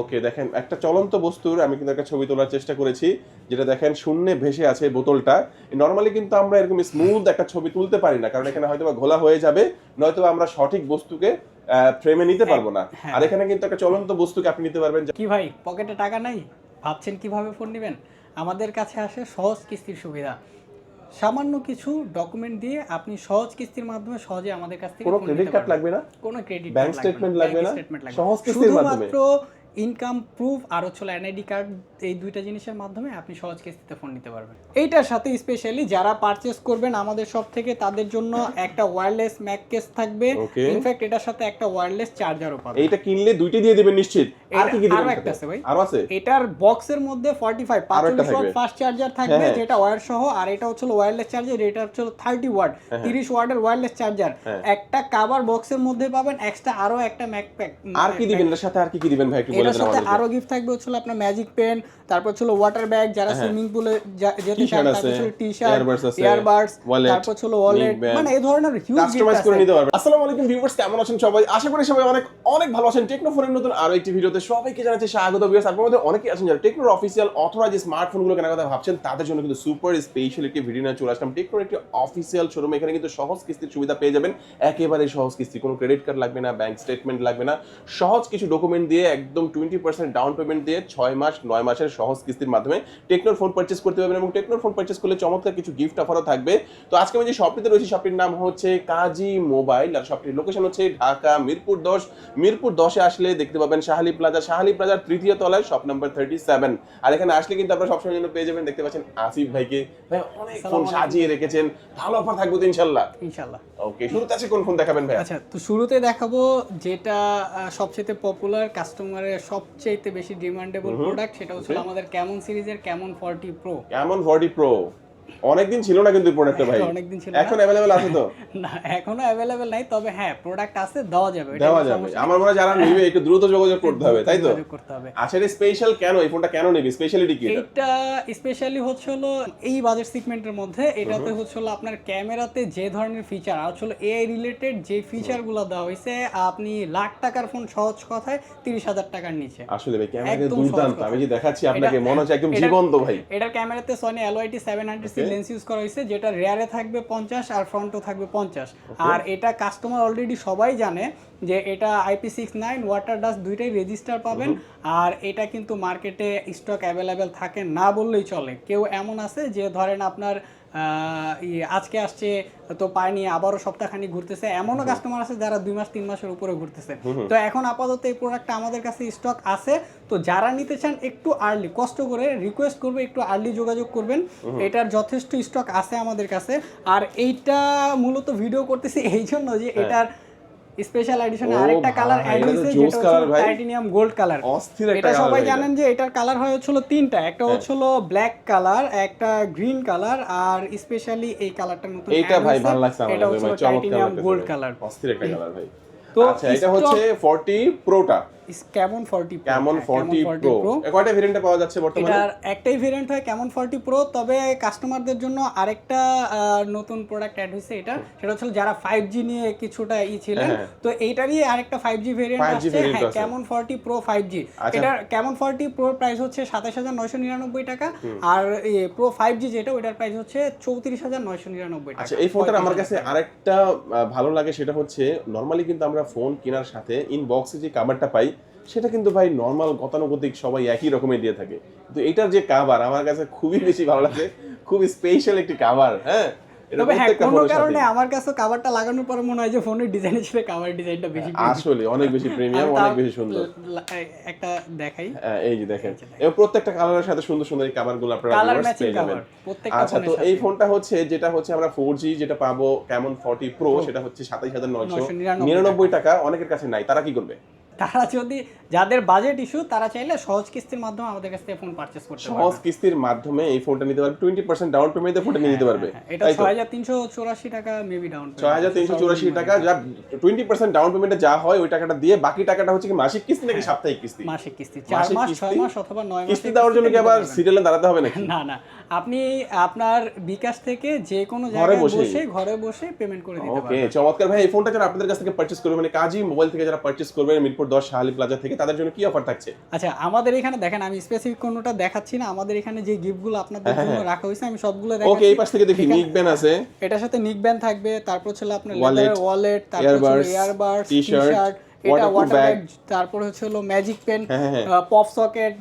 ওকে দেখেন একটা চলন্ত বস্তুর আমি কিন্তু একটা ছবি তোলার চেষ্টা করেছি যেটা দেখেন শূন্যে ভেসে আছে বোতলটা। নর্মালি কিন্তু আমরা এরকম স্মুথ একটা ছবি তুলতে পারি না কারণ এখানে হয়তো ঘোলা হয়ে যাবে নয়তো আমরা সঠিক বস্তুকে ফ্রেমে নিতে পারব না। হ্যাঁ। আর এখানে কিন্তু একটা চলন্ত বস্তুকে আপনি নিতে পারবেন কি ভাই পকেটে টাকা নাই? ভাবছেন কীভাবে ফোন নেবেন? আমাদের কাছে আসে সহজ কিস্তির সুবিধা। সামান্য কিছু ডকুমেন্ট দিয়ে আপনি সহজ কিস্তির মাধ্যমে সহজে আমাদের কাছ থেকে কোনো ক্রেডিট কার্ড লাগবে না কোনো ক্রেডিট ব্যাংক স্টেটমেন্ট লাগবে না? সহজ কিস্তির মাধ্যমে? শুধুমাত্র ইনকাম প্রুফ আর হচ্ছে এনআইডি কার্ড এই দুইটা জিনিসের মাধ্যমে আপনি সহজ কিস্তিতে ফোন নিতে পারবেন। এইটার সাথে স্পেশালি যারা পারচেস করবেন আমাদের সব থেকে তাদের জন্য একটা ওয়্যারলেস ম্যাক কেস থাকবে। ইনফ্যাক্ট এটার সাথে একটা ওয়্যারলেস চার্জারও পাবেন। এইটা কিনলে দুইটা দিয়ে দিবেন নিশ্চিত। আর কি কি আরও দিবেন একটা আছে ভাই। আরও আছে? এটার বক্সের মধ্যে 45 আরও একটা 45 ওয়াট ফাস্ট চার্জার থাকবে হ্যাঁ। যেটা ওয়্যার সহ আর এটা হচ্ছে ওয়্যারলেস চার্জার এটা হচ্ছে 30 ওয়াট 30 ওয়াটের ওয়্যারলেস চার্জার হ্যাঁ। একটা কভার বক্সের মধ্যে পাবেন এক্সট্রা আরও একটা ম্যাক প্যাক আর কি দিবেন? এর সাথে আর কি কি দিবেন ভাই একটু এটার সাথে আরও গিফট থাকবে হচ্ছে আপনার ম্যাজিক পেন তারপর হচ্ছে ওয়াটার ব্যাগ যারা সুইমিং পুলে যেতে চান তারপর টি শার্ট ইয়ারবাডস তারপর হচ্ছে ওয়ালেট মানে এই ধরনের হিউজ কাস্টমাইজ করে নিতে পারবেন। আসসালামু আলাইকুম ভিউয়ার্স কেমন আছেন সবাই? আশা করি সবাই অনেক অনেক ভালো আছেন। টেকনোফোনের নতুন আরও একটি ভিডিওতে সবাইকে জানাচ্ছি স্বাগত ভিউয়ার্স আপনাদের মধ্যে অনেকেই আছেন যারা টেকনোর অফিসিয়াল অথরাইজ স্মার্টফোনগুলো কেনার কথা ভাবছেন তাদের জন্য কিন্তু সুপার স্পেশাল একটি ভিডিও নিয়ে চলে আসলাম। টেকনোর একটি অফিসিয়াল শোরুম এখানে কিন্তু সহজ কিস্তির সুবিধা পেয়ে যাবেন। একেবারে সহজ কিস্তি। কোনো ক্রেডিট কার্ড লাগবে না ব্যাংক স্টেটমেন্ট লাগবে না। সহজ কিছু ডকুমেন্ট দিয়ে একদম টোয়েন্টি পার্সেন্ট ডাউন পেমেন্ট দিয়ে ছয় মাস নয় মাসের সহজ কিস্তির মাধ্যমে টেকনোর ফোন পারচেস করতে পারবেন এবং টেকনোর ফোন পারচেস করলে চমৎকার কিছু গিফট অফারও থাকবে। তো আজকে আমি যে শপটিতে রয়েছি শপটির নাম হচ্ছে কাজী মোবাইল আর শপটির লোকেশন হচ্ছে ঢাকা মিরপুর দশ। মিরপুর দশে আসলে দেখতে পাবেন শাহালি প্লাজা। শাহালি প্লাজার তৃতীয় তলায় শপ নাম্বার থার্টি সেভেন আর এখানে আসলে কিন্তু আপনারা সবসময় জন্য পেয়ে যাবেন দেখতে পাচ্ছেন আসিফ ভাইকে। ভাই অনেক ফোন সাজিয়ে রেখেছেন। ভালো অফার থাকবে তো ইনশাল্লাহ ইনশাআল্লাহ। ওকে শুরুতে আছে কোন ফোন দেখাবেন ভাই আচ্ছা তো শুরুতে দেখাবো যেটা সবচেয়ে পপুলার কাস্টমারের সবচেয়ে বেশি ডিমান্ডেবল প্রোডাক্ট সেটা হচ্ছে আমাদের ক্যামন সিরিজের Camon forty pro Camon forty pro অনেকদিন ছিল না কিন্তু প্রোডাক্টটা ভাই। অনেকদিন ছিল এখন अवेलेबल আছে তো? না এখনও अवेलेबल নাই তবে হ্যাঁ প্রোডাক্ট আছে দেওয়া যাবে দেওয়া যাবে। আমার মনে হয় যারা নিবে একটু দ্রুত যোগাযোগ করতে হবে তাই তো? আচ্ছা এটা স্পেশাল কেন? এই ফোনটা কেন নেবে? স্পেশালিটি কি এটা? স্পেশালি হচ্ছে হলো এই বাজেট সেগমেন্টের মধ্যে এটাতে হচ্ছে হলো আপনার ক্যামেরাতে যে ধরনের ফিচার আর হলো এআই রিলেটেড যে ফিচারগুলো দেওয়া হয়েছে আপনি লাখ টাকার ফোন সহজ কথায় 30000 টাকার নিচে। আসলে ভাই ক্যামেরা দুর্দান্ত। আমি যে দেখাচ্ছি আপনাকে মনে হচ্ছে একদম জীবন্ত ভাই। এটার ক্যামেরাতে Sony LYT 700 LC lens use করা হয়েছে যেটা রেয়ারে থাকবে পঞ্চাশ আর ফ্রন্টও থাকবে পঞ্চাশ। আর এটা কাস্টমার অলরেডি সবাই জানে যে এটা IP six nine water dust দুইটাই রেজিস্টার পাবেন। uh-huh. আর এটা কিন্তু মার্কেটে স্টক অ্যাভেলেবেল থাকে না বললেই চলে। কেউ এমন আছে যে ধরেন আপনার আজকে আসছে তো পায়নি আবারও সপ্তাহখানি ঘুরতেছে। এমনও কাস্টমার আছে যারা দুই মাস তিন মাসের উপরে ঘুরতেছে। তো এখন আপাতত এই প্রোডাক্টটা আমাদের কাছে স্টক আছে। তো যারা নিতে চান একটু আর্লি কষ্ট করে রিকোয়েস্ট করবে একটু আর্লি যোগাযোগ করবেন। এটার যথেষ্ট স্টক আছে আমাদের কাছে। আর এইটা মূলত ভিডিও করতেছি এই জন্য যে এটার স্পেশাল এডিশনে আরেকটা কালার অ্যাড হয়েছে যেটা হচ্ছে ভাই। টাইটেনিয়াম গোল্ড কালার অস্থির একটা এটা সবাই জানেন যে এটার কালার হয় হচ্ছিল তিনটা একটা হচ্ছিল ব্ল্যাক কালার একটা গ্রিন কালার আর স্পেশালি এই কালারটা নতুন এটা ভাই ভালো লাগছে আমার এটা হচ্ছে টাইটেনিয়াম গোল্ড কালার অস্থির একটা কালার ভাই। তো আচ্ছা এটা হচ্ছে 40 প্রোটা কেমন 40 Pro, কেমন হ্যাঁ, 40 40 প্রো। কয়টা ভেরিয়েন্টে পাওয়া যাচ্ছে বর্তমানে? এটার একটাই ভেরিয়েন্ট হয় কেমন ফর্টি প্রো তবে কাস্টমারদের জন্য আরেকটা নতুন প্রোডাক্ট অ্যাড হয়েছে এটা। সেটা হচ্ছে যারা ফাইভ জি নিয়ে কিছুটা ই ছিলেন হ্যাঁ। তো এইটারই আরেকটা ফাইভ জি ভেরিয়েন্ট 5G আছে variant হ্যাঁ আছে। কেমন ফর্টি প্রো ফাইভ জি আচ্ছা। এটার কেমন ফর্টি প্রো প্রাইস হচ্ছে সাতাশ হাজার নয়শো নিরানব্বই টাকা। আর প্রো ফাইভ জি যেটা ওইটার প্রাইস হচ্ছে চৌত্রিশ হাজার নয়শো নিরানব্বই টাকা। আচ্ছা এই ফোনটার আমার কাছে আরেকটা ভালো লাগে সেটা হচ্ছে নর্মালি কিন্তু আমরা ফোন কেনার সাথে ইনবক্সে যে কাভারটা পাই সেটা কিন্তু ভাই নর্মাল গতানুগতিক সবাই একই রকমের দিয়ে থাকে। কিন্তু এটার যে কাভার আমার কাছে খুবই বেশি ভালো লাগে খুব স্পেশাল একটি কাভার হ্যাঁ? তবে হ্যাঁ প্রত্যেকটা কোনো ফোনের কারণে সাথে আমার কাছে কাভারটা লাগানোর পরে মনে হয় যে ফোনের ডিজাইনের সাথে কাভার ডিজাইনটা বেশি আসলে অনেক বেশি প্রিমিয়াম অনেক বেশি সুন্দর। একটা দেখাই। এই যে দেখেন। এবং প্রত্যেকটা কালারের সাথে সুন্দর সুন্দর এই কাভারগুলো আপনারা কালার ম্যাচিং কাভার প্রত্যেকটা আচ্ছা তো এই ফোনটা হচ্ছে যেটা হচ্ছে আমরা ফোর জি যেটা পাবো সেটা হচ্ছে সাতাইশ হাজার নয়শো নিরানব্বই টাকা অনেকের কাছে নাই তারা কি করবে? তারা যদি যাদের বাজেট ইস্যু তারা চাইলে সহজ কিস্তির মাধ্যমে আমাদের কাছ থেকে ফোন পারচেস করতে পারবে। সহজ কিস্তির মাধ্যমে এই ফোনটা নিতে পারবে। টোয়েন্টি পার্সেন্ট ডাউন পেমেন্টে ফোনটা নিয়ে নিতে পারবে। হ্যাঁ, এটা তাই তো? ছয় হাজার তিনশো চৌরাশি টাকা মেবি ডাউন ছয় হাজার তিনশো চুরাশি টাকা যা টোয়েন্টি পার্সেন্ট ডাউন পেমেন্টে যা হয় ওই টাকাটা দিয়ে বাকি টাকাটা হচ্ছে কি মাসিক কিস্তি নাকি সাপ্তাহিক কিস্তি? মাসিক কিস্তি চার মাসিক মাস কিস্তি? ছয় মাস অথবা নয় মাস কিস্তি দেওয়ার জন্য কি আবার সিরিয়ালে দাঁড়াতে হবে নাকি? না না। আপনি আপনার বিকাশ থেকে যে কোনো জায়গায়? বসে ঘরে বসে পেমেন্ট করে দিতে পারবেন ওকে চমৎকার ভাই এই ফোনটা যারা আপনাদের কাছ থেকে পারচেস করবে মানে কাজী মোবাইল থেকে যারা পারচেস করবে মিরপুর নম্বর দশ শাহালি প্লাজা থেকে তাদের জন্য কি অফার থাকছে আচ্ছা আমাদের এখানে দেখেন আমি স্পেসিফিক কোনোটা দেখাচ্ছি না আমাদের এখানে যে গিফটগুলো আপনাদের হ্যাঁ, জন্য হ্যাঁ। রাখা হয়েছে আমি সবগুলো দেখাচ্ছি ওকে এই পাশ থেকে দেখি নিক ব্যান আছে এটার সাথে নিক ব্যান্ড থাকবে তারপর ছিল আপনার লেদারের ওয়ালেট তারপর ইয়ারবাডস টি-শার্ট এটা ওয়াটার ব্যাগ তারপর হচ্ছে হলো ম্যাজিক পেন হ্যাঁ, হ্যাঁ, হ্যাঁ। Pop socket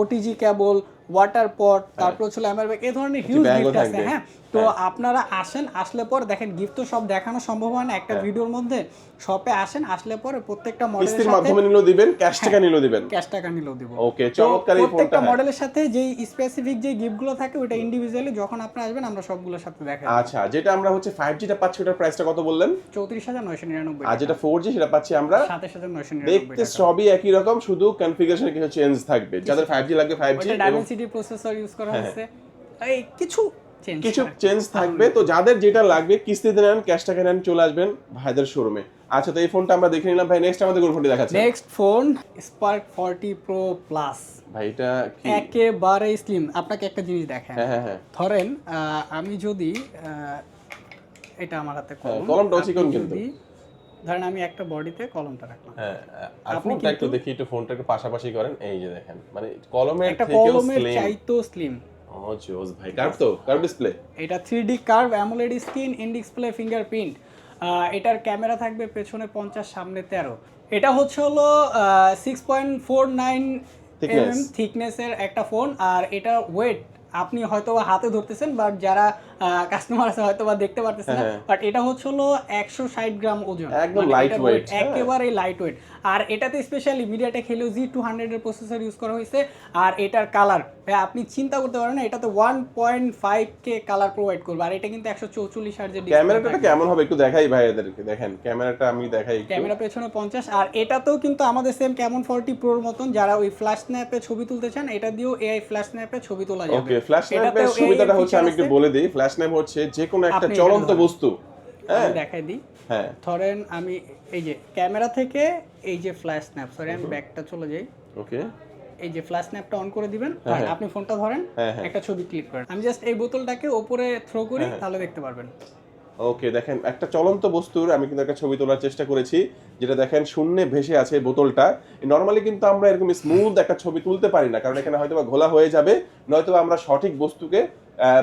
OTG cable water pot তারপর ছিল এমআর ব্যাগ এই ধরনের হিউজ গিফট আছে হ্যাঁ। তো আপনারা আসেন আসলে পর দেখেন গিফট তো সব দেখানো সম্ভব হয় না একটা হ্যাঁ। ভিডিওর মধ্যে শপে আসেন আসলে পরে প্রত্যেকটা মডেলের মাধ্যমে নিলেও দিবেন ক্যাশ টাকা নিলেও দিবেন। ক্যাশ টাকা নিলেও দিব। ওকে চমৎকার এই প্রত্যেকটা মডেলের সাথে যে স্পেসিফিক যে গিফটগুলো থাকে ওটা ইন্ডিভিজুয়ালি যখন আপনি আসবেন আমরা সবগুলোর সাথে দেখাই আচ্ছা যেটা আমরা হচ্ছে ফাইভ জিটা পাচ্ছি ওটার প্রাইসটা কত বললেন? চৌত্রিশ হাজার নয়শো নিরানব্বই আর যেটা ফোর জি সেটা পাচ্ছি আমরা সাতাশ হাজার নয়শো নিরানব্বই দেখতে সবই একই রকম শুধু কনফিগারেশনে কিছু চেঞ্জ থাকবে। যাদের ফাইভ জি লাগবে ফাইভ জি ওইটা ডাইমেনসিটি প্রসেসর ইউজ করা হয়েছে। এই কিছু হ্যাঁ, কিছু চেঞ্জ থাকবে। তো যাদের যেটা লাগবে কিস্তিতে নেন ক্যাশ টাকা নেন চলে আসবেন ভাইদের শোরুমে আচ্ছা তো এই ফোনটা আমরা দেখে নিলাম। ভাই নেক্সট আমাদের কোন ফোনটি দেখাচ্ছে? Next phone Spark forty pro plus ভাই এটা কি? একেবারে স্লিম আপনাকে একটা জিনিস দেখেন হ্যাঁ হ্যাঁ হ্যাঁ। ধরেন আমি যদি এটা আমার হাতে কলম কলমটাও আপনি চিকন কিন্তু। ধরেন আমি একটা বডিতে কলমটা রাখলাম। হ্যাঁ আপনি একটু দেখি একটু ফোনটা একটু পাশাপাশি করেন। এই যে দেখেন মানে কলমের থেকেও স্লিম একটা কলমের চাইতো স্লিম ও জোস ভাই কার্ভ তো কার্ভ ডিসপ্লে এটা 3D curve AMOLED screen in display fingerprint এটার ক্যামেরা থাকবে পেছনে পঞ্চাশ সামনে তেরো। এটা হচ্ছে হলো সিক্স পয়েন্ট ফোর নাইন থিকনেসের একটা ফোন আর এটা ওয়েট আপনি হয়তো হাতে ধরতেছেন বাট যারা কাস্টমার আছে হয়তো বা দেখতে পারতেছেন না হ্যাঁ। বাট এটা হচ্ছে হলো একশো ষাট গ্রাম ওজন। একদম মানে light এটার weight, হ্যাঁ। একেবারে লাইট ওয়েট আর এটাতে specially MediaTek Helio G two হান্ড্রেডের প্রসেসর ইউজ করা হয়েছে আর এটার কালার আপনি চিন্তা করতে পারেন না এটাতে one point five K colour provide করবে আর এটা কিন্তু একশো চৌচল্লিশ হার্জের ক্যামেরাটা কেমন হবে একটু দেখাই ভাই এদেরকে দেখেন ক্যামেরাটা আমি দেখাই একটু। ক্যামেরা পেছনে পঞ্চাশ আর এটাতেও কিন্তু আমাদের সেম কেমন ফোরটি প্রোর মতন যারা ওই ফ্ল্যাশ স্ন্যাপে ছবি তুলতে চান এটা দিয়েও এআই ফ্ল্যাশ স্ন্যাপে ছবি তোলা যাবে। ওকে ফ্ল্যাশ AI সুবিধাটা হচ্ছে আমি একটু বলে দিই ফ্ল্যাশ ল্যাম্প হচ্ছে যে কোনো একটা চলন্ত বস্তু। হ্যাঁ। দেখাই দিই। হ্যাঁ। ধরেন আমি এই যে ক্যামেরা থেকে এই যে ফ্ল্যাশ স্ন্যাপ সরি আমি ব্যাকটা চলে যাই। ওকে। এই যে ফ্ল্যাশ স্ন্যাপটা অন করে দিবেন। হ্যাঁ, হ্যাঁ। আপনি ফোনটা ধরেন হ্যাঁ। একটা ছবি ক্লিক করেন। আমি জাস্ট এই বোতলটাকে ওপরে থ্রো করি তাহলে দেখতে পারবেন। ওকে দেখেন একটা চলন্ত বস্তুর আমি কিন্তু একটা ছবি তোলার চেষ্টা করেছি যেটা দেখেন শূন্যে ভেসে আছে বোতলটা। নর্মালি কিন্তু আমরা এরকম স্মুথ একটা ছবি তুলতে পারি না কারণ এখানে হয়তো বা ঘোলা হয়ে যাবে নয়তো আমরা সঠিক বস্তুকে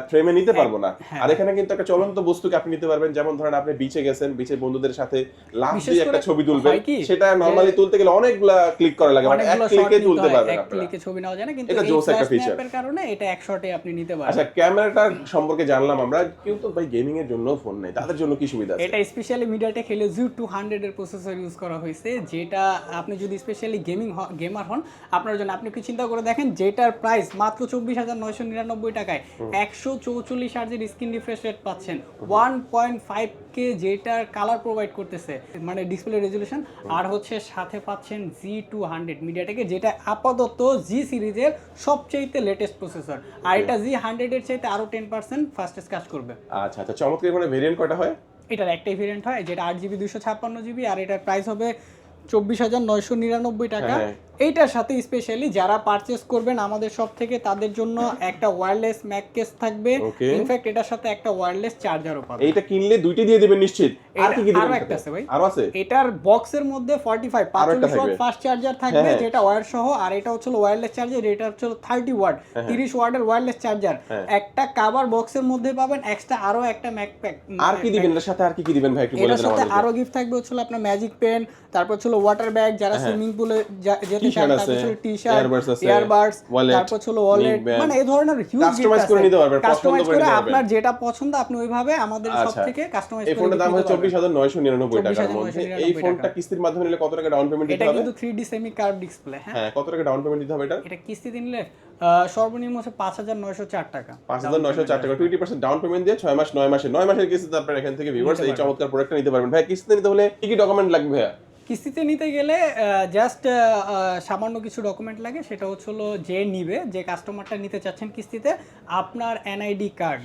ফ্রেমে নিতে পারব না। হ্যাঁ। আর এখানে কিন্তু একটা চলন্ত বস্তুকে আপনি নিতে পারবেন। যেমন ধরেন আপনি বিচে গেছেন বিচে বন্ধুদের সাথে লাভ দিয়ে একটা ছবি তুলবেন। সেটা নর্মালি তুলতে গেলে অনেকগুলা ক্লিক করা লাগে মানে এক ক্লিকে তুলতে হয়, পারবেন এক ক্লিকে ছবি নেওয়া যায় না কিন্তু এটা জোস একটা feature। স্ন্যাপের কারণে এটা এক শটে আপনি নিতে পারবেন। আচ্ছা ক্যামেরাটার সম্পর্কে জানলাম আমরা কিন্তু ভাই গেমিং এর জন্য ফোন নেই তাদের জন্য কি সুবিধা আছে? এটা specially MediaTek Helio G two hundred এর প্রসেসর ইউজ করা হয়েছে যেটা আপনি যদি স্পেশালি গেমিং গেমার হন আপনার জন্য আপনি কি চিন্তা করে দেখেন যেটার প্রাইস মাত্র চব্বিশ হাজার নয়শো নিরানব্বই টাকায় একশো চৌচল্লিশ হার্জের স্ক্রিন রিফ্রেশ রেট পাচ্ছেন। ওয়ান পয়েন্ট ফাইভ কে যেটার কালার প্রোভাইড করতেছে মানে ডিসপ্লে রেজলিউশন আর হচ্ছে সাথে পাচ্ছেন জি টু হান্ড্রেড মিডিয়াটেকে যেটা আপাতত জি সিরিজের সবচেয়ে লেটেস্ট প্রসেসর আর এটা জি হান্ড্রেডের চাইতে আরও টেন পার্সেন্ট ফাস্টেস্ট কাজ করবে। আচ্ছা আচ্ছা চমৎকার মানে ভেরিয়েন্ট কয়টা হয়? এটার একটাই ভেরিয়েন্ট হয় যেটা আট জিবি দুশো ছাপ্পান্ন জিবি আর এটার প্রাইস হবে চব্বিশ হাজার নয়শো নিরানব্বই টাকা। হ্যাঁ। এইটার সাথে স্পেশালি যারা পারচেস করবেন আমাদের সব থেকে তাদের জন্য একটা ওয়্যারলেস ম্যাক কেস থাকবে. ইনফ্যাক্ট এটার সাথে একটা ওয়্যারলেস চার্জারও পাবে এইটা কিনলে দুইটি দিয়ে দিবেন নিশ্চিত। আর কি কি দিবেন আরও একটা আছে ভাই। আরও আছে? এটার বক্সের মধ্যে 45 আরও 45 ওয়াট ফাস্ট চার্জার থাকবে হ্যাঁ। যেটা ওয়্যার সহ আর এটা হচ্ছে ওয়্যারলেস চার্জার এটা হচ্ছে 30 ওয়াট 30 ওয়াটের ওয়্যারলেস চার্জার হ্যাঁ। একটা কভার বক্সের মধ্যে পাবেন এক্সট্রা আরও একটা ম্যাক প্যাক আর কি দিবেন? এর সাথে আর কি কি দিবেন ভাই? একটু বলে দেন সাথে আরও গিফট থাকবে হচ্ছে আপনার ম্যাজিক পেন তারপর ছিল ওয়াটার ব্যাগ যারা সুইমিং পুলে যেতে তারপর আছে, ছিল টি শার্ট earbuds আছে, ইয়ারবাডস wallet, তারপর ছিল ওয়ালেট মানে এই ধরনের হিউজ Customize করে নিতে পারবেন, কাস্টমাইজ করে করে নিতে পারবেন। আপনার যেটা পছন্দ আপনি ওইভাবে আমাদের সব থেকে কাস্টমাইজ এই ফোনটার দাম হচ্ছে চব্বিশ পারবেন। হাজার নয়শো নিরানব্বই টাকার মধ্যে। এই ফোনটা কিস্তির মাধ্যমে নিলে কত টাকা ডাউন পেমেন্ট দিতে এটা হবে? কিন্তু 3D সেমি কার্ভ ডিসপ্লে হ্যাঁ। হ্যাঁ কত টাকা ডাউন পেমেন্ট দিতে হবে এটা? এটা কিস্তিতে নিলে সর্বনিম্ন হচ্ছে পাঁচ হাজার নয়শো চার টাকা। পাঁচ হাজার নয়শো চার টাকা টোয়েন্টি পার্সেন্ট ডাউন পেমেন্ট দিয়ে ছয় মাস নয় মাসে নয় মাসের কিস্তিতে আপনার এখান থেকে ভিউয়ার্স এই চমৎকার প্রোডাক্টটা নিতে পারবেন। ভাই কিস্তিতে নিতে হলে কি কি ডকুমেন্ট লাগবে ভাইয়া? কিস্তিতে নিতে গেলে জাস্ট সামান্য কিছু ডকুমেন্ট লাগে, সেটা হচ্ছে হলো যে নিবে, যে কাস্টমারটা নিতে চাচ্ছেন কিস্তিতে, আপনার এনআইডি কার্ড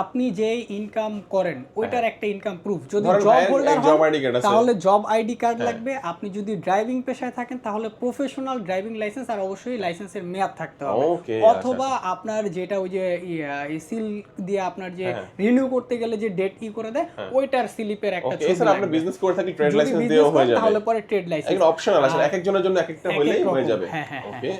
আপনি যে ইনকাম করেন ওইটার একটা ইনকাম প্রুফ যদি জব হোল্ডার আছে। তাহলে জব আইডি কার্ড লাগবে। আপনি যদি ড্রাইভিং পেশায় থাকেন তাহলে প্রফেশনাল ড্রাইভিং লাইসেন্স আর অবশ্যই লাইসেন্সের মেয়াদ থাকতে হবে। অথবা আপনার যেটা ওই যে সিল দিয়ে আপনার যে হ্যাঁ। রিনিউ করতে গেলে যে ডেট ই করে দেয় ওইটার স্লিপের একটা ছবি এছাড়া আপনি বিজনেস করে থাকলে ট্রেড লাইসেন্স দিয়েও হয়ে যাবে। তাহলে পরে ট্রেড লাইসেন্স এগুলো অপশনাল আসলে এক একজনের জন্য এক একটা এক এক হলেই হয়ে যাবে। হ্যাঁ, হ্যাঁ, ওকে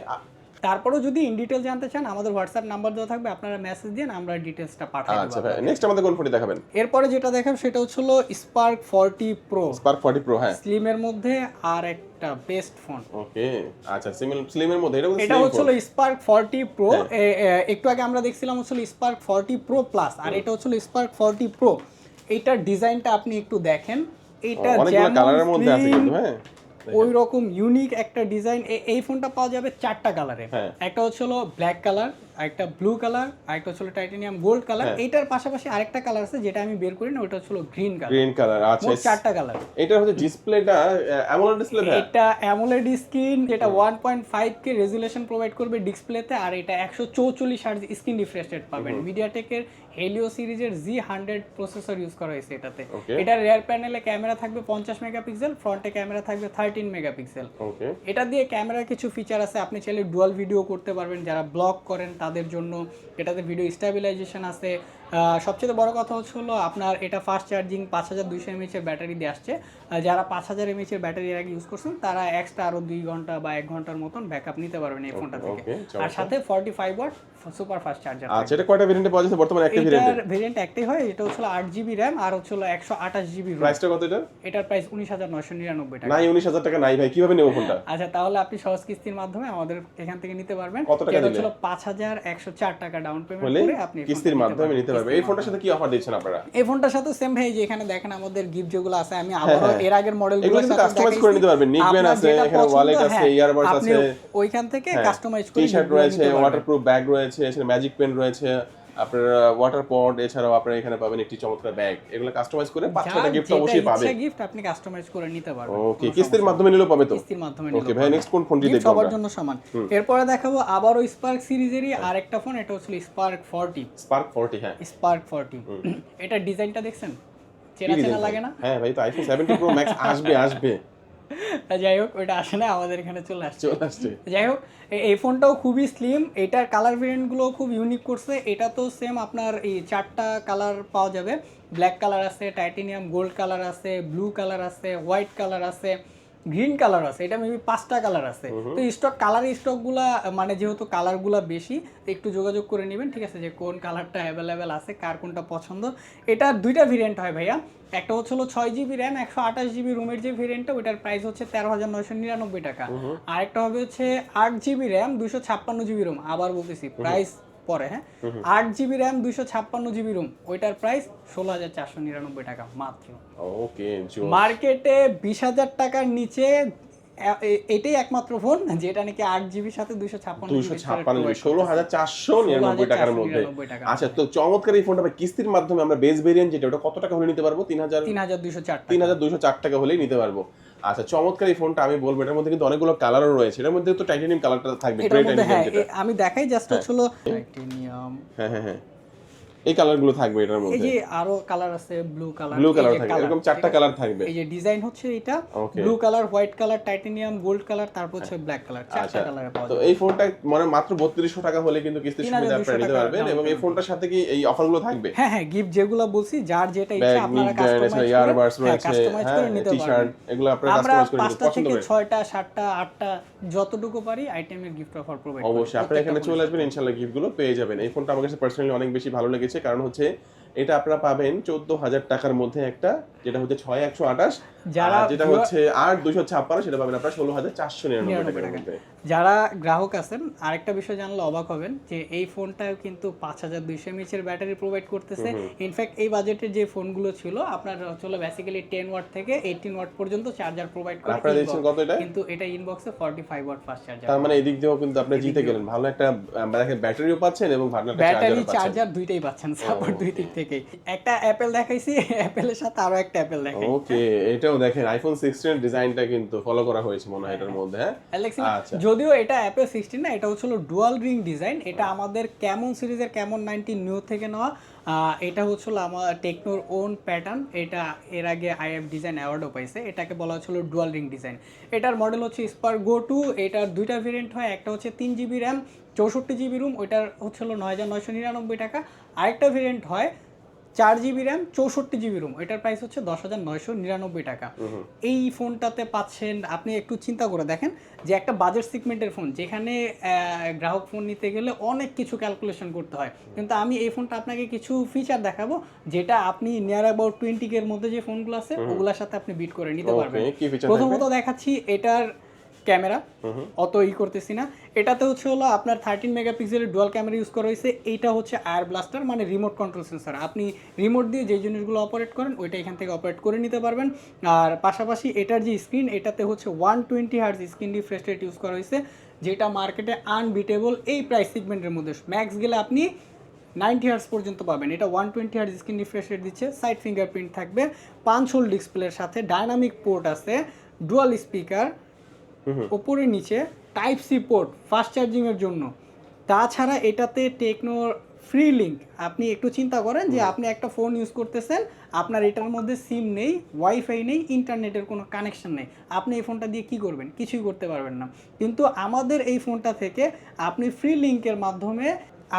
তারপরেও যদি ইন ডিটেল জানতে চান আমাদের হোয়াটসঅ্যাপ নাম্বার দেওয়া থাকবে আপনারা মেসেজ দিন আমরা ডিটেলসটা পাঠিয়ে আচ্ছা ভাই নেক্সট আমাদের কোন ফোনটি দেখাবেন। এরপরে যেটা দেখাব সেটা হচ্ছিল Spark forty pro Spark 40 pro হ্যাঁ। স্লিমের মধ্যে আর একটা বেস্ট ফোন ওকে আচ্ছা সিমিল স্লিমের মধ্যে এটা এটা হচ্ছিল স্পার্ক ফর্টি প্রো। একটু আগে আমরা দেখছিলাম হচ্ছিল স্পার্ক ফর্টি প্রো প্লাস আর এটা হচ্ছিল স্পার্ক ফর্টি প্রো এইটার ডিজাইনটা আপনি একটু দেখেন। এটা অনেকগুলো কালারের মধ্যে আছে কিন্তু হ্যাঁ। ওই রকম ইউনিক একটা ডিজাইন এই ফোনটা পাওয়া যাবে চারটা কালারে একটা হচ্ছে হলো ব্ল্যাক কালার একটা ব্লু কালার আরেকটা হচ্ছিল টাইটানিয়াম গোল্ড কালার। এইটার পাশাপাশি আরেকটা কালার আছে যেটা আমি বের করি না ওটা হচ্ছিল গ্রিন কালার গ্রিন কালার আচ্ছা মোট চারটা কালার এটা হচ্ছে ডিসপ্লেটা অ্যামোলেড ডিসপ্লে এটা অ্যামোলেড স্ক্রিন যেটা one point five K resolution provide করবে ডিসপ্লেতে আর এটা একশো চৌচল্লিশ হার্জ স্ক্রিন রিফ্রেশ রেট পাবেন। মিডিয়াটেকের হেলিও সিরিজের জি হান্ড্রেড প্রসেসর ইউজ করা হয়েছে এটাতে. এটার রেয়ার প্যানেলে ক্যামেরা থাকবে পঞ্চাশ মেগাপিক্সেল ফ্রন্টে ক্যামেরা থাকবে থার্টিন মেগাপিক্সেল এটা দিয়ে ক্যামেরার কিছু ফিচার আছে আপনি চাইলে ডুয়াল ভিডিও করতে পারবেন যারা ব্লগ করেন তাদের জন্য এটাতে ভিডিও স্টেবিলাইজেশন আছে। সবচেয়ে বড় কথা হচ্ছে হলো আপনার এটা ফাস্ট চার্জিং পাঁচ হাজার দুইশো এমএচের ব্যাটারি দিয়ে আসছে। যারা পাঁচ হাজার এমএচের ব্যাটারি এর আগে ইউজ করছেন তারা এক্সট্রা আরও দুই ঘণ্টা বা এক ঘণ্টার মতন ব্যাকআপ নিতে পারবেন এই ফোনটা থেকে। আর সাথে forty five watt super fast charger আচ্ছা এটা কয়টা ভেরিয়েন্টে পাওয়া যাচ্ছে? বর্তমানে একটা ভেরিয়েন্টে ভেরিয়েন্ট একটাই হয় এটা হচ্ছে আট জিবি র্যাম আর হচ্ছে একশো আঠাশ জিবি রোম প্রাইসটা কত এটা এটার প্রাইস উনিশ হাজার নয়শো নিরানব্বই টাকা। নাই উনিশ হাজার টাকা নাই ভাই। কীভাবে নেব ফোনটা আচ্ছা তাহলে আপনি সহজ কিস্তির মাধ্যমে আমাদের এখান থেকে নিতে পারবেন। কত টাকা দিলে? ছিল পাঁচ হাজার একশো চার টাকা ডাউন পেমেন্ট করে আপনি এই কিস্তির মাধ্যমে নিতে পারবে এই ফোনটার সাথে কি অফার দিচ্ছেন আপনারা? এই ফোনটার সাথে সেম ভাই যে এখানে দেখেন আমাদের গিফট যেগুলো আছে আমি আবারও হ্যাঁ। এর আগের মডেল এগুলো কিন্তু করে নিতে পারবেন। Nickband আছে, এখানে wallet আছে, আছে। হ্যাঁ, ওইখান থেকে কাস্টমাইজ করে টি শার্ট রয়েছে পারবেন। ওয়াটারপ্রুফ ব্যাগ রয়েছে এছাড়া ম্যাজিক পেন রয়েছে আপনার ওয়াটার পড এছাড়াও আপনারা এখানে পাবেন একটি চমৎকার ব্যাগ এগুলো কাস্টমাইজ করে পাঁচ ছটা গিফট অবশ্যই পাবে ইচ্ছা gift আপনি কাস্টমাইজ করে নিতে পারবেন ওকে কিস্তির মাধ্যমে নিলেও পাবে তো? কিস্তির মাধ্যমে ওকে ভাই নেক্সট কোন ফোনটি গিফট দেখব সবার জন্য সমান। এরপরে দেখাবো আবারও স্পার্ক সিরিজেরই আরেকটা ফোন এটা হচ্ছে স্পার্ক ফর্টি স্পার্ক 40 হ্যাঁ। স্পার্ক ফর্টি এটা ডিজাইনটা দেখছেন? চেনা চেনা লাগে না? হ্যাঁ ভাই তো আইফোন 17 প্রো ম্যাক্স আসবে আসবে। যাই হোক ওইটা আসে না আমাদের এখানে চলে আসছে। চলে আসছে। যাই হোক এই ফোনটাও খুবই স্লিম এটার কালার ভেরিয়েন্টগুলো খুব ইউনিক করছে এটা তো সেম আপনার এই চারটা কালার পাওয়া যাবে। ব্ল্যাক কালার আছে টাইটেনিয়াম গোল্ড কালার আছে ব্লু কালার আছে হোয়াইট কালার আছে। গ্রিন কালার আছে এটা মেবি পাঁচটা কালার আছে। তো স্টক কালার স্টকগুলা মানে যেহেতু কালারগুলা বেশি একটু যোগাযোগ করে নেবেন ঠিক আছে? যে কোন কালারটা অ্যাভেলেবেল আছে কার কোনটা পছন্দ। এটা দুইটা ভেরিয়েন্ট হয় ভাইয়া। একটা হচ্ছে হলো ছয় জিবি র্যাম একশো আঠাশ জিবি রুমের যে ভেরিয়েন্টটা ওইটার প্রাইস হচ্ছে তেরো হাজার নয়শো নিরানব্বই টাকা। আরেকটা হবে হচ্ছে আট জিবি র্যাম দুশো ছাপ্পান্ন জিবি রুম আবার বলতেছি প্রাইস পরে হ্যাঁ? আট জিবি র্যাম দুশো ছাপ্পান্ন জিবি রুম ওইটার প্রাইস ষোলো হাজার চারশো নিরানব্বই টাকা মাত্র। ওকে মার্কেটে বিশ হাজার টাকার নিচে এটাই একমাত্র ফোন যেটা নাকি আট জিবির সাথে দুশো ছাপ্পান্ন দুইশো ছাপ্পান্ন ষোলো হাজার চারশো নিরানব্বই টাকার মধ্যে। 16,499 টাকা। আচ্ছা তো চমৎকার এই ফোনটা কিস্তির মাধ্যমে আমরা বেস ভেরিয়েন্ট যেটা ওটা কত টাকা হলে নিতে পারব? তিন হাজার তিন হাজার দুইশো চার তিন হাজার দুইশো চার টাকা হলেই নিতে পারব। আচ্ছা চমৎকার এই ফোনটা আমি বলব। এটার মধ্যে কিন্তু অনেকগুলো কালারও রয়েছে। এটার মধ্যে তো টাইটানিয়াম কালারটা থাকবে এটার মধ্যে হ্যাঁ আমি দেখাই জাস্ট হচ্ছিল টাইটেনিয়াম হ্যাঁ হ্যাঁ হ্যাঁ। এই কালারগুলো থাকবে এটার মধ্যে। এই যে আরও কালার আছে ব্লু কালার ব্লু কালার থাকবে এরকম চারটা কালার থাকবে। এই যে ডিজাইন হচ্ছে এটা blue colour white colour titanium gold colour তারপর হচ্ছে ব্ল্যাক কালার চারটা আচ্ছা। কালারে পাওয়া তো এই ফোনটা মানে মাত্র বত্রিশশো টাকা হলে কিন্তু কিস্তির সুবিধা আপনারা নিতে পারবেন এবং এই ফোনটার সাথে কি এই অফারগুলো থাকবে? হ্যাঁ হ্যাঁ গিফট যেগুলো বলছি যার যেটা ইচ্ছা আপনারা কাস্টমাইজ ইয়ারবাডস করে হ্যাঁ রয়েছে কাস্টমাইজ টি শার্ট এগুলো আপনারা কাস্টমাইজ করে নিতে পাঁচটা পছন্দ থেকে হবে ছয়টা সাতটা আটটা যতটুকু পারি আইটেমের গিফট অফার প্রোভাইড অবশ্যই আপনারা এখানে চলে আসবেন ইনশাল্লাহ গিফটগুলো পেয়ে যাবেন। এই ফোনটা আমার কাছে পার্সোনালি অনেক বেশি ভালো লেগেছে। কারণ হচ্ছে এটা আপনারা পাবেন চোদ্দ হাজার টাকার মধ্যে একটা যেটা হচ্ছে ছয় একশো আঠাশ আর যেটা হচ্ছে আট দুশো ছাপ্পান্ন সেটা পাবেন আপনারা ষোলো হাজার চারশো নিরানব্বই টাকার মধ্যে। যারা গ্রাহক আছেন আরেকটা বিষয় জানলে অবাক হবেন যে এই ফোনটাও কিন্তু পাঁচ হাজার দুইশো এমএচ এর ব্যাটারি প্রোভাইড করতেছে। ইনফ্যাক্ট এই বাজেটের যে ফোনগুলো ছিল আপনার হচ্ছিল বেসিক্যালি টেন ওয়াট থেকে এইটিন ওয়াট পর্যন্ত চার্জার প্রোভাইড করে আপনারা দিচ্ছেন কত এটা? কিন্তু এটা ইনবক্সে forty five watt fast charger তার মানে এদিক দিয়েও কিন্তু আপনি জিতে গেলেন। ভালো একটা দেখেন ব্যাটারিও পাচ্ছেন এবং ভালো একটা ব্যাটারি চার্জার দুইটাই পাচ্ছেন সাপোর্ট দুই দিক থেকেই একটা অ্যাপেল দেখাইছি অ্যাপেলের সাথে আরও একটা অ্যাপেল দেখাই। ওকে এটাও দেখেন আইফোন সিক্সটিন ডিজাইনটা কিন্তু ফলো করা হয়েছে মনে হয় এটার মধ্যে হ্যাঁ? আচ্ছা। যদিও এটা অ্যাপে সিক্সটিন না এটা হচ্ছিল ডুয়াল রিং ডিজাইন এটা আমাদের ক্যামন সিরিজের ক্যামন নাইনটিন নিউ থেকে নেওয়া এটা হচ্ছিল আমার টেকনোর ওন প্যাটার্ন এটা এর আগে আইএফ ডিজাইন অ্যাওয়ার্ডও পাইছে এটাকে বলা হচ্ছিল ডুয়াল রিং ডিজাইন এটার মডেল হচ্ছে স্পার গো টু এটার দুইটা ভেরিয়েন্ট হয় একটা হচ্ছে তিন জিবি র্যাম চৌষট্টি জিবি রুম ওইটার হচ্ছিল নয় হাজার নয়শো নিরানব্বই টাকা। আরেকটা ভেরিয়েন্ট হয় চার জিবি র্যাম চৌষট্টি জিবি রুম এটার প্রাইস হচ্ছে দশ হাজার নয়শো নিরানব্বই টাকা। এই ফোনটাতে পাচ্ছেন আপনি একটু চিন্তা করে দেখেন যে একটা বাজেট সিগমেন্টের ফোন যেখানে গ্রাহক ফোন নিতে গেলে অনেক কিছু ক্যালকুলেশন করতে হয়। কিন্তু আমি এই ফোনটা আপনাকে কিছু ফিচার দেখাবো যেটা আপনি নিয়ার অ্যাবাউট টোয়েন্টি এর মধ্যে যে ফোনগুলো আছে ওগুলোর সাথে আপনি বিট করে নিতে পারবেন। প্রথমত দেখাচ্ছি এটার ক্যামেরা অত ই করতেছি না। এটাতে হচ্ছে হলো আপনার থার্টিন মেগাপিক্সেলের ডুয়াল ক্যামেরা ইউজ করা হয়েছে। এইটা হচ্ছে আয়ার ব্লাস্টার মানে রিমোট কন্ট্রোল সেন্সর আপনি রিমোট দিয়ে যে জিনিসগুলো অপারেট করেন ওইটা এখান থেকে অপারেট করে নিতে পারবেন। আর পাশাপাশি এটার যে স্ক্রিন এটাতে হচ্ছে one twenty hertz screen refresh rate use করা হয়েছে যেটা মার্কেটে আনবিটেবল এই প্রাইস সেগমেন্টের মধ্যে। ম্যাক্স গেলে আপনি নাইনটি হার্স পর্যন্ত পাবেন। এটা one twenty hertz screen refresh rate দিচ্ছে সাইড ফিঙ্গারপ্রিন্ট থাকবে। পাঁচ হোল ডিসপ্লের সাথে ডাইনামিক পোর্ট আছে ডুয়াল স্পিকার ওপরে নিচে টাইপ সি পোর্ট ফাস্ট চার্জিংয়ের জন্য। তাছাড়া এটাতে টেকনো ফ্রি লিঙ্ক আপনি একটু চিন্তা করেন যে আপনি একটা ফোন ইউজ করতেছেন আপনার এটার মধ্যে সিম নেই ওয়াইফাই নেই ইন্টারনেটের কোনো কানেকশন নেই। আপনি এই ফোনটা দিয়ে কি করবেন? কিছুই করতে পারবেন না। কিন্তু আমাদের এই ফোনটা থেকে আপনি ফ্রি লিঙ্কের মাধ্যমে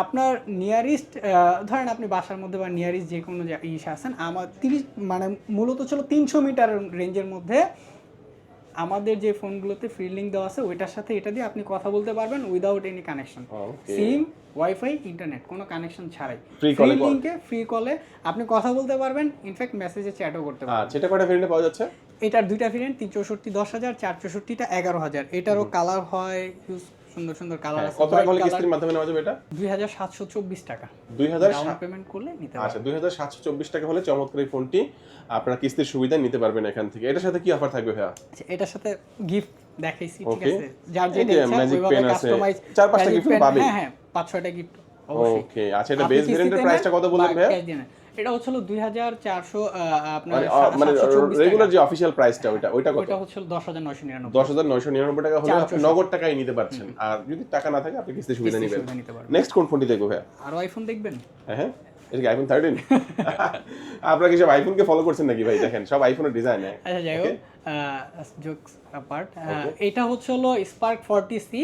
আপনার নিয়ারেস্ট ধরেন আপনি বাসার মধ্যে বা নিয়ারেস্ট যে কোনো ইসে আছেন আমার তিরিশ মানে মূলত ছিল তিনশো মিটার রেঞ্জের মধ্যে আমাদের যে ফোনগুলোতে ফ্রি লিঙ্ক দেওয়া আছে ওইটার সাথে এটা দিয়ে আপনি কথা বলতে পারবেন without any connection SIM WiFi internet কোনো কানেকশন ছাড়াই। ফ্রি লিঙ্কে ফ্রি কলে আপনি কথা বলতে পারবেন ইনফ্যাক্ট মেসেজে চ্যাটও করতে পারবেন। আচ্ছা এটা কয়টা ভেরিয়েন্টে পাওয়া যাচ্ছে? এটার দুইটা ভেরিয়েন্ট তিন চৌষট্টি দশ হাজার চার চৌষট্টিটা এগারো হাজার। এটারও কালার হয় সুন্দর সুন্দর কালার আছে হ্যাঁ, কত টাকা হলে কিস্তির মাধ্যমে নেওয়া যাবে এটা? দুই হাজার সাতশো চব্বিশ টাকা। দুই হাজার ডাউন পেমেন্ট করলে নিতে আচ্ছা হাজার সাতশো চব্বিশ টাকা হলে চমৎকার এই ফোনটি আপনার কিস্তির সুবিধা নিতে পারবেন এখান থেকে। এটার সাথে কি অফার থাকবে ভাইয়া? আচ্ছা, এটার সাথে গিফট দেখাইছি ঠিক আছে? যার যেটা যে ইচ্ছা ওইভাবে আছে। কাস্টমাইজ চার পাঁচটা gift পাবেই। হ্যাঁ হ্যাঁ পাঁচ ছয়টা গিফট অবশ্যই। ওকে আচ্ছা এটা বেস ভেরিয়েন্টের প্রাইসটা কত বললেন ভাইয়া। এটা হচ্ছিল দুই হাজার চারশো আপনার মানে আহ, মানে 724 টাকা। রেগুলার যে অফিসিয়াল প্রাইসটা ওইটা ওইটা কত? ওইটা হচ্ছিল দশ হাজার নয়শো নিরানব্বই। দশ হাজার নয়শো নিরানব্বই টাকা হলে আপনি নগদ টাকায় নিতে পারছেন। আর যদি টাকা না থাকে আপনি কিস্তির সুবিধা নেবেন। নেক্সট কোন ফোনটি দেখব ভাইয়া? আরও আইফোন দেখবেন? হ্যাঁ হ্যাঁ। এটা কি আইফোন থার্টিন আপনারা কি সব আইফোনকে ফলো করছেন নাকি ভাই? দেখেন সব আইফোনের ডিজাইন আচ্ছা যাই হোক জোকস অ্যাপার্ট এটা হচ্ছে হলো স্পার্ক ফর্টি সি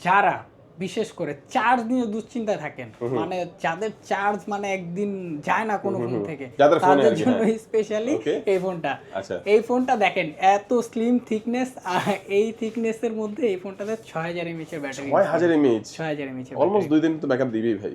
যারা বিশেষ করে চার্জ নিয়ে দুশ্চিন্তায় থাকেন। মানে যাদের চার্জ মানে একদিন যায় না কোনো ফোন থেকে। তাদের জন্য হ্যাঁ। স্পেশালি এই ফোনটা আচ্ছা। এই ফোনটা দেখেন এত স্লিম থিকনেস এই থিকনেসের মধ্যে এই ফোনটাতে ছয় হাজার এমএইচ এর ব্যাটারি ছয় হাজার এমএইচ ছয় হাজার এমএইচ এর অলমোস্ট দুই দিন তো ব্যাকআপ দিবেই ভাই।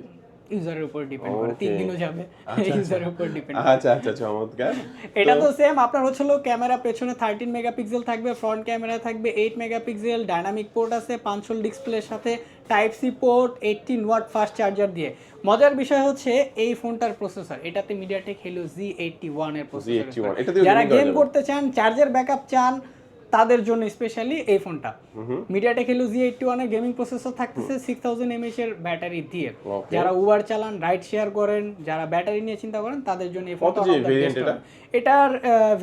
ইউজারের উপর ডিপেন্ড করে তিন দিনও যাবে আচ্ছা, ইউজারের উপর ডিপেন্ড আচ্ছা আচ্ছা চমৎকার। এটা তো সেম আপনার হচ্ছিল ক্যামেরা পেছনে থার্টিন মেগাপিক্সেল থাকবে ফ্রন্ট ক্যামেরা থাকবে এইট মেগাপিক্সেল ডাইনামিক পোর্ট আছে পাঁচশোল ডিসপ্লের সাথে type C port eighteen watt fast charger দিয়ে। মজার বিষয় হচ্ছে এই ফোনটার প্রসেসর এটাতে মিডিয়াটেক হেলিও জি এইটটি ওয়ানের প্রসেসর Z81 এটা দিয়েও যারা গেম করতে চান চার্জার ব্যাকআপ চান তাদের জন্য স্পেশালি এই ফোনটা। মিডিয়াটেক হেলো জি এইটটি ওয়ানের গেমিং প্রসেসর থাকতেছে সিক্স থাউজেন্ড এমএস এর ব্যাটারি দিয়ে। যারা উবার চালান রাইড শেয়ার করেন যারা ব্যাটারি নিয়ে চিন্তা করেন তাদের জন্য এই ফোনটা। এটার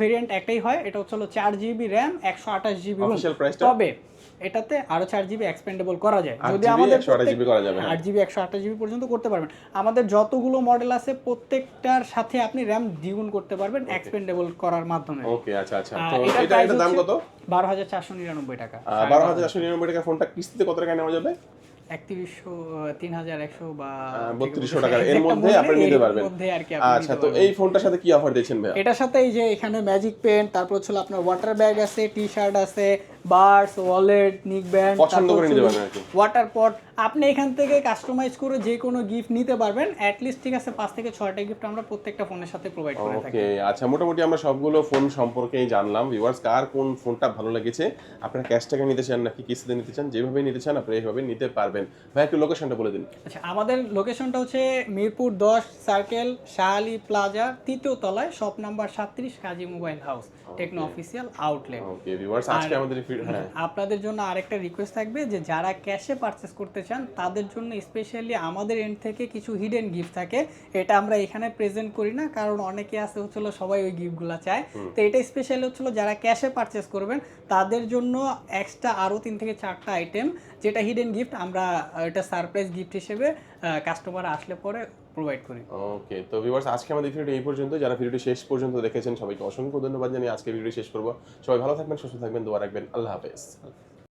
ভেরিয়েন্ট একটাই হয় এটা হচ্ছে হলো চার জিবি র্যাম একশো আঠাশ জিবি? তবে এটাতে আরও চার জিবি এক্সপেন্ডেবল করা যায়। যদি আমাদের 128 GB করা যাবে, হ্যাঁ। আট জিবি একশো আঠাশ জিবি পর্যন্ত করতে পারবেন। আমাদের যতগুলো মডেল আছে প্রত্যেকটার সাথে আপনি র্যাম দ্বিগুণ করতে পারবেন এক্সপেন্ডেবল করার মাধ্যমে। ওকে আচ্ছা আচ্ছা। তো এটার এটা দাম কত? বারো হাজার চারশো নিরানব্বই টাকা। বারো হাজার চারশো নিরানব্বই টাকা ফোনটা কিস্তিতে কত টাকা নেওয়া যাবে? একত্রিশশো তিন হাজার একশো বা বত্রিশশো টাকার এর মধ্যে আপনি নিতে পারবেন। মধ্যে আর কি আপনি আচ্ছা তো এই ফোনটার সাথে কি অফার এটার সাথে এই যে এখানে ম্যাজিক পেন তারপর হচ্ছে আপনার ওয়াটার ব্যাগ আছে টি শার্ট আছে বার্স ওয়ালেট নিক ব্যান্ড পছন্দ করে নিতে পারবেন আর কি। ওয়াটার পট আপনি এখান থেকে কাস্টমাইজ করে যে কোনো গিফট নিতে পারবেন। অ্যাট লিস্ট ঠিক আছে পাঁচ থেকে ছয়টা গিফট আমরা প্রত্যেকটা ফোনের সাথে প্রোভাইড করে থাকি। ওকে আচ্ছা মোটামুটি আমরা সবগুলো ফোন সম্পর্কেই জানলাম। ভিউয়ার্স কার কোন ফোনটা ভালো লেগেছে? আপনারা ক্যাশ টাকা নিতে চান নাকি কিস্তিতে নিতে চান? যেভাবে নিতে চান আপনি এইভাবে নিতে পারবেন। ভাই একটু লোকেশনটা বলে দিন। আচ্ছা আমাদের লোকেশনটা হচ্ছে মিরপুর দশ সার্কেল শাহালি প্লাজা তৃতীয় তলায় শপ নাম্বার সাতত্রিশ Kazi mobile house Tecno official outlet okay viewers আজকে আমাদের আপনাদের জন্য আরেকটা রিকোয়েস্ট থাকবে যে যারা ক্যাশে পারচেস করতে চান তাদের জন্য স্পেশালি আমাদের এন্ড থেকে কিছু হিডেন গিফট থাকে। এটা আমরা এখানে প্রেজেন্ট করি না কারণ অনেকে আছে হচ্ছিল সবাই ওই গিফটগুলো চায়। তো এটা স্পেশালি হচ্ছিল যারা ক্যাশে পারচেস করবেন তাদের জন্য এক্সট্রা আরও তিন থেকে চারটা আইটেম যেটা হিডেন গিফট আমরা এটা সারপ্রাইজ গিফট হিসেবে কাস্টমার আসলে পরে প্রোভাইড করি। ওকে তো ভিউয়ার্স আজকে আমাদের ভিডিওটি এই পর্যন্ত। যারা ভিডিওটি শেষ পর্যন্ত দেখেছেন, সবাইকে অসংখ্য ধন্যবাদ জানিয়ে আজকে ভিডিওটি শেষ করব। সবাই ভালো থাকবেন, সুস্থ থাকবেন, দোয়া রাখবেন। আল্লাহ হাফেজ।